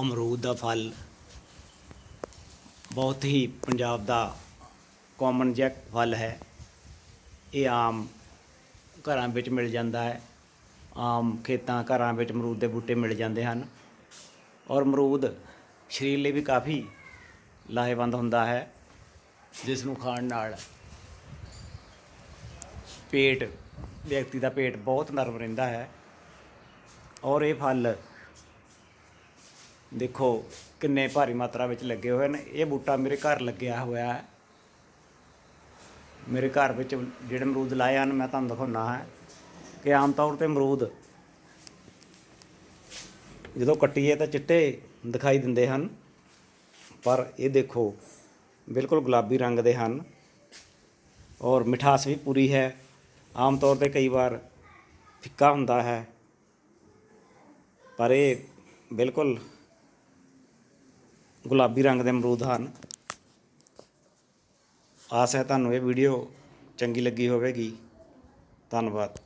ਅਮਰੂਦ ਦਾ ਫਲ। ਬਹੁਤ ਹੀ ਪੰਜਾਬ ਦਾ ਕਾਮਨ ਜੈਕ ਫਲ ਹੈ। ਇਹ ਆਮ ਘਰਾਂ ਵਿੱਚ ਮਿਲ ਜਾਂਦਾ ਹੈ। ਆਮ ਖੇਤਾਂ, ਘਰਾਂ ਵਿੱਚ ਅਮਰੂਦ ਦੇ ਬੂਟੇ ਮਿਲ ਜਾਂਦੇ ਹਨ। ਔਰ ਅਮਰੂਦ ਸਰੀਰ ਲਈ ਵੀ ਕਾਫੀ ਲਾਹੇਵੰਦ ਹੁੰਦਾ ਹੈ। ਜਿਸ ਨੂੰ ਖਾਣ ਨਾਲ ਪੇਟ, ਵਿਅਕਤੀ ਦਾ ਪੇਟ ਬਹੁਤ ਨਰਮ ਰਹਿੰਦਾ ਹੈ। ਔਰ ਇਹ ਫਲ ਦੇਖੋ ਕਿੰਨੇ ਭਾਰੀ ਮਾਤਰਾ ਵਿੱਚ ਲੱਗੇ ਹੋਏ ਨੇ। ਇਹ ਬੂਟਾ ਮੇਰੇ ਘਰ ਲੱਗਿਆ ਹੋਇਆ ਹੈ। ਮੇਰੇ ਘਰ ਵਿੱਚ ਜਿਹੜੇ ਅਮਰੂਦ ਲਾਏ ਹਨ, ਮੈਂ ਤੁਹਾਨੂੰ ਦਿਖਾਉਣਾ ਹੈ ਕਿ ਆਮ ਤੌਰ ਤੇ ਅਮਰੂਦ ਜਦੋਂ ਕੱਟੀਏ ਤਾਂ ਚਿੱਟੇ ਦਿਖਾਈ ਦਿੰਦੇ ਹਨ, ਪਰ ਇਹ ਦੇਖੋ ਬਿਲਕੁਲ ਗੁਲਾਬੀ ਰੰਗ ਦੇ ਹਨ ਔਰ ਮਿਠਾਸ ਵੀ ਪੂਰੀ ਹੈ। ਆਮ ਤੌਰ ਤੇ ਕਈ ਵਾਰ ਫਿੱਕਾ ਹੁੰਦਾ ਹੈ, ਪਰ ਇਹ ਬਿਲਕੁਲ ਗੁਲਾਬੀ ਰੰਗ ਦੇ ਅਮਰੂਦ ਹਨ। ਆਸ ਹੈ ਤੁਹਾਨੂੰ ਇਹ ਵੀਡੀਓ ਚੰਗੀ ਲੱਗੀ ਹੋਵੇਗੀ। ਧੰਨਵਾਦ।